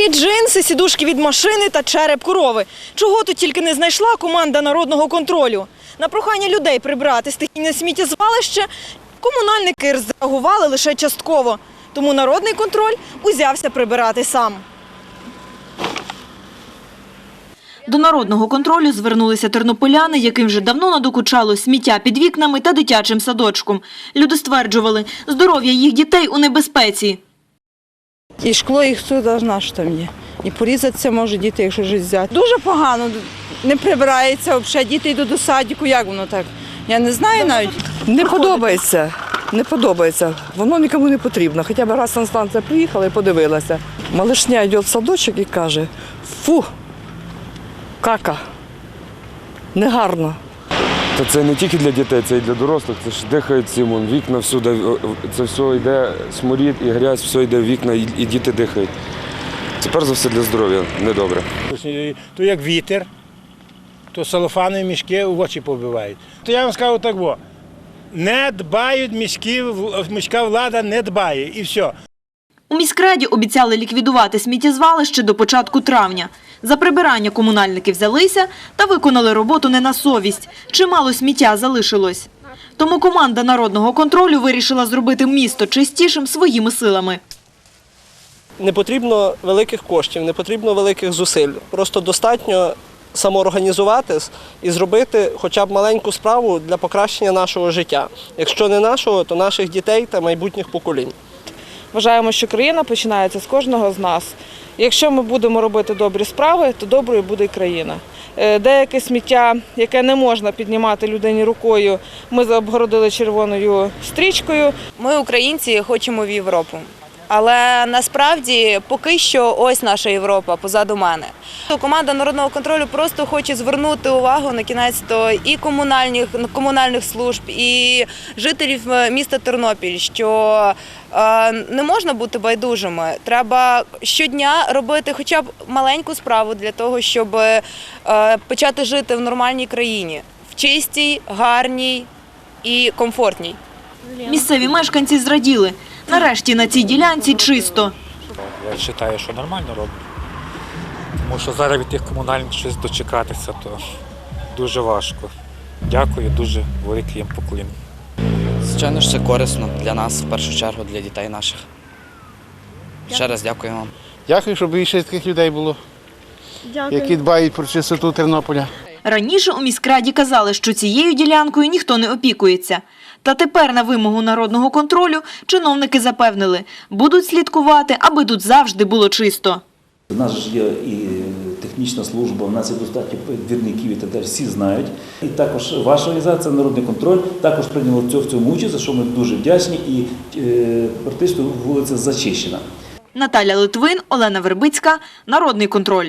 Старі джинси, сідушки від машини та череп корови. Чого тут тільки не знайшла команда народного контролю. На прохання людей прибрати стихійне сміттєзвалище комунальники зреагували лише частково. Тому народний контроль узявся прибирати сам. До народного контролю звернулися тернополяни, яким вже давно надокучало сміття під вікнами та дитячим садочком. Люди стверджували, здоров'я їх дітей у небезпеці. І шкло, і хто должна, що там є. І порізатися може діти, якщо щось взяти. Дуже погано, не прибирається взагалі. Діти йдуть до садіку, як воно так? Я не знаю навіть. Не подобається. Не подобається. Воно нікому не потрібно. Хоча б раз санстанція приїхала і подивилася. Малишня йде в садочок і каже: фу, кака, негарно. Та це не тільки для дітей, це і для дорослих. Це ж дихають цим, вікна всюди, це все йде сморід і грязь, все йде в вікна, і, діти дихають. Це перш за все для здоров'я недобре. То як вітер, то салофанові мішки в очі побивають. То я вам скажу так, во, не дбають міські, міська влада не дбає і все. У міськраді обіцяли ліквідувати сміттєзвалище до початку травня. За прибирання комунальники взялися та виконали роботу не на совість. Чимало сміття залишилось. Тому команда народного контролю вирішила зробити місто чистішим своїми силами. не потрібно великих коштів, не потрібно великих зусиль. Просто достатньо самоорганізуватись і зробити хоча б маленьку справу для покращення нашого життя. Якщо не нашого, то наших дітей та майбутніх поколінь. Вважаємо, що країна починається з кожного з нас. Якщо ми будемо робити добрі справи, то доброю буде і країна. Е, Деяке сміття, яке не можна піднімати людині рукою, ми обгородили червоною стрічкою. Ми, українці, хочемо в Європу. Але насправді поки що ось наша Європа позаду мене. Команда народного контролю просто хоче звернути увагу на кінець то і комунальних комунальних служб, і жителів е, міста Тернопіль, що е, не можна бути байдужими. Треба щодня робити хоча б маленьку справу для того, щоб е, почати жити в нормальній країні, в чистій, гарній і комфортній. Місцеві мешканці зраділи. Нарешті на цій ділянці чисто. Я вважаю, що нормально роблять. Тому що зараз від тих комунальних щось дочекатися, то дуже важко. Дякую, дуже великий їм поклін. Звичайно ж, це корисно для нас, в першу чергу, для дітей наших. Ще раз дякую вам. Дякую, щоб більше таких людей було, які дбають про чистоту Тернополя. Раніше у міськраді казали, що цією ділянкою ніхто не опікується. Та тепер на вимогу народного контролю чиновники запевнили, будуть слідкувати, аби тут завжди було чисто. У нас ж є і технічна служба, у нас є достатньо двірників і так далі, всі знають. І також ваша організація Народний контроль також прийняла в цьому- участь, за що ми дуже вдячні. І е, практично вулиця зачищена. Наталя Литвин, Олена Вербицька, Народний контроль.